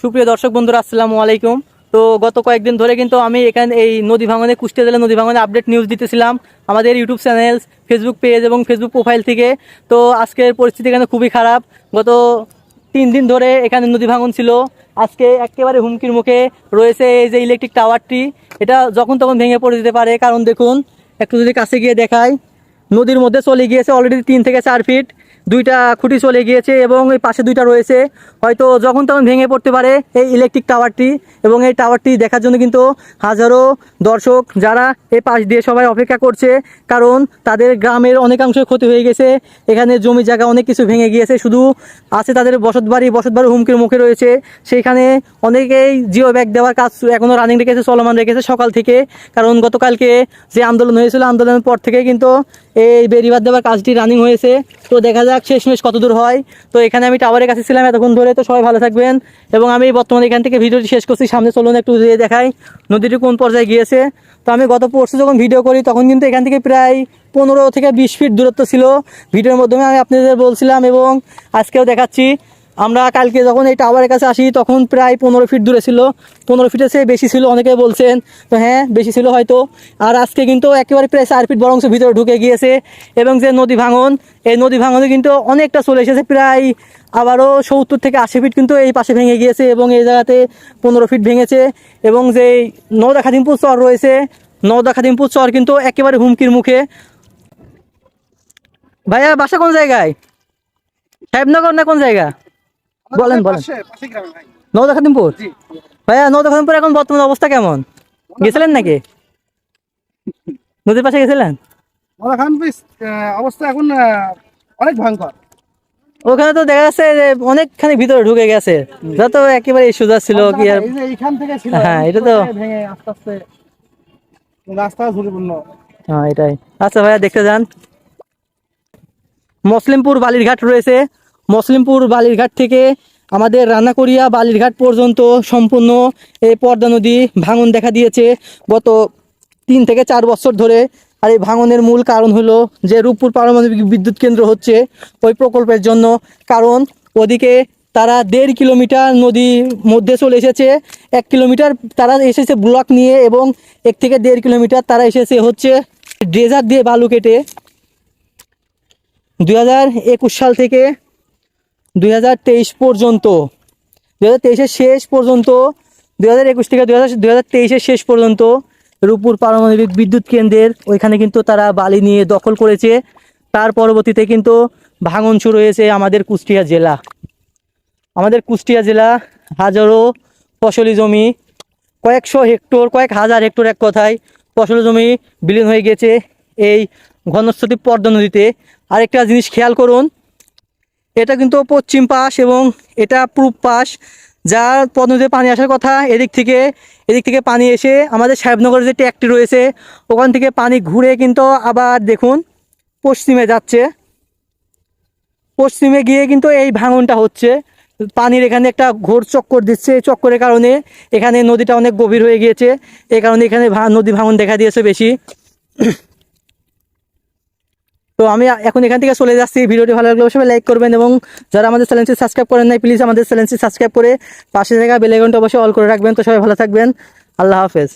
সুপ্রিয় দর্শক বন্ধুরা, আসসালামু আলাইকুম। তো গত কয়েকদিন ধরে কিন্তু আমি এখানে এই নদী ভাঙনে, কুষ্টিয়া জেলা নদী ভাঙনে আপডেট নিউজ দিতেছিলাম। আমাদের ইউটিউব চ্যানেল ফেসবুক পেজ এবং ফেসবুক প্রোফাইল থেকে। তো আজকের পরিস্থিতি এখানে খুবই খারাপ। গত তিন দিন ধরে এখানে নদী ভাঙন ছিল। আজকে একেবারে হুমকির মুখে রয়েছে এই যে ইলেকট্রিক টাওয়ারটি এটা যখন তখন ভেঙে পড়ে যেতে পারে। কারণ দেখুন, একটু যদি কাছে গিয়ে দেখায় নদীর মধ্যে চলে গিয়েছে অলরেডি তিন থেকে চার ফিট দুইটা খুঁটি চলে গিয়েছে এবং এই পাশে দুইটা রয়েছে। হয়তো যখন তখন ভেঙে পড়তে পারে এই ইলেকট্রিক টাওয়ারটি এবং এই টাওয়ারটি দেখার জন্য কিন্তু হাজারো দর্শক যারা এই পাশ দিয়ে সবাই অপেক্ষা করছে, কারণ তাদের গ্রামের অনেকাংশ ক্ষতি হয়ে গেছে। এখানে জমি জায়গা অনেক কিছু ভেঙে গিয়েছে, শুধু আছে তাদের বসতবাড়ি বসতবাড়ি হুমকির মুখে রয়েছে। সেইখানে অনেকেই জিও ব্যাগ দেওয়ার কাজ এখনও রানিং রেখেছে, চলমান রেখেছে সকাল থেকে। কারণ গতকালকে যে আন্দোলন হয়েছিল, আন্দোলনের পর থেকে কিন্তু এই বেরিবাদ দেওয়ার কাজটি রানিং হয়েছে। তো দেখা যাক শেষমেশ কত দূর হয়? তো এখানে আমি টাওয়ারের কাছে ছিলাম এতক্ষণ ধরে, তো সবাই ভালো থাকবেন। এবং আমি বর্তমানে এখান থেকে ভিডিওটি শেষ করছি, সামনে চলুন একটু দূরে দেখাই, নদীটি কোন পর্যায়ে গিয়েছে। তো আমি গত পরশু যখন ভিডিও করি, তখন কিন্তু এখান থেকে প্রায় পনেরো থেকে বিশ ফিট দূরত্ব ছিল। ভিডিওর মাধ্যমে আমি আপনাদের বলছিলাম এবং আজকেও দেখাচ্ছি। আমরা কালকে যখন এই টাওয়ারের কাছে আসি, তখন প্রায় পনেরো ফিট দূরে ছিল। পনেরো ফিটের চেয়ে বেশি ছিল, অনেকে বলছেন, তো হ্যাঁ বেশি ছিল হয়তো। আর আজকে কিন্তু একেবারে প্রায় চার ফিট বরংশ ভিতরে ঢুকে গিয়েছে এবং যে নদী ভাঙন, এই নদী ভাঙনে কিন্তু অনেকটা চলে এসেছে, প্রায় আবারও সত্তর থেকে আশি ফিট কিন্তু এই পাশে ভেঙে গিয়েছে এবং এই জায়গাতে পনেরো ফিট ভেঙেছে এবং যে নওদা খাদিমপুর চর রয়েছে, নওদা খাদিমপুর চর কিন্তু একেবারে হুমকির মুখে। ভাইয়া, বাসা কোন জায়গায়? সাহেবনগর না কোন জায়গা? বলেন বলেন। ভাইয়া এখন বর্তমান অবস্থা কেমন? গেছিলেন নাকি? নদীর পাশে গেছিলেন? অবস্থা এখন অনেক ভয়ঙ্কর। ওখানে তো দেখা যাচ্ছে যে অনেকখানি ভিতরে ঢুকে গেছে। যা তো একেবারে সোজা ছিল কি আর এইখান থেকে ছিল হ্যাঁ, এটা তো- ভেঙে আস্তে আস্তে রাস্তা ঝুঁকিপূর্ণ হ্যাঁ এটাই। আচ্ছা ভাইয়া দেখতে যান। মুসলিমপুর বালির ঘাট রয়েছে। মুসলিমপুর বালিরঘাট থেকে আমাদের রান্নাকড়িয়া বালিরঘাট পর্যন্ত সম্পূর্ণ এই পর্দা নদী ভাঙন দেখা দিয়েছে। গত তিন থেকে চার বছর ধরে আর এই ভাঙনের মূল কারণ হলো যে রূপপুর পারমাণবিক বিদ্যুৎ কেন্দ্র হচ্ছে ওই প্রকল্পের জন্য। কারণ ওদিকে তারা দেড় কিলোমিটার নদীর মধ্যে চলে এসেছে, এক কিলোমিটার তারা এসেছে ব্লক নিয়ে এবং এক থেকে দেড় কিলোমিটার তারা এসেছে হচ্ছে ড্রেজার দিয়ে বালু কেটে। দু হাজার একুশ সাল থেকে দুই পর্যন্ত, দুই হাজার শেষ পর্যন্ত, দুই হাজার একুশ থেকে দুই হাজার শেষ পর্যন্ত রূপপুর পারমাণবিক বিদ্যুৎ কেন্দ্রের ওইখানে কিন্তু তারা বালি নিয়ে দখল করেছে। তার পরবর্তীতে কিন্তু ভাঙন শুরু হয়েছে আমাদের কুষ্টিয়া জেলা। আমাদের কুষ্টিয়া জেলা হাজারো ফসলি জমি, কয়েকশো হেক্টর, কয়েক হাজার হেক্টর এক কথায় ফসল জমি বিলীন হয়ে গেছে এই ঘনস্রোতি পদ্মা নদীতে। আরেকটা জিনিস খেয়াল করুন এটা কিন্তু পশ্চিম পাশ এবং এটা পূর্ব পাশ। যার পদ্মা পানি আসার কথা, এদিক থেকে এদিক থেকে পানি এসে আমাদের সাহেবনগরের যে ট্যাকটি রয়েছে, ওখান থেকে পানি ঘুরে কিন্তু আবার দেখুন পশ্চিমে যাচ্ছে। পশ্চিমে গিয়ে কিন্তু এই ভাঙনটা হচ্ছে। পানির এখানে একটা ঘোর চক্কর দিচ্ছে। এই চক্করের কারণে এখানে নদীটা অনেক গভীর হয়ে গিয়েছে। এই কারণে এখানে নদী ভাঙন দেখা দিয়েছে বেশি। তো আমি এখন এখান থেকে চলে যাচ্ছি। ভিডিওটি ভালো লাগলে অবশ্যই লাইক করবেন এবং যারা আমাদের চ্যানেলটি সাবস্ক্রাইব করেন নাই প্লিজ আমাদের চ্যানেলটি সাবস্ক্রাইব করে পাশে থাকা বেলাইকনটা অবশ্যই অল করে রাখবেন। তো সবাই ভালো থাকবেন। আল্লাহ হাফেজ।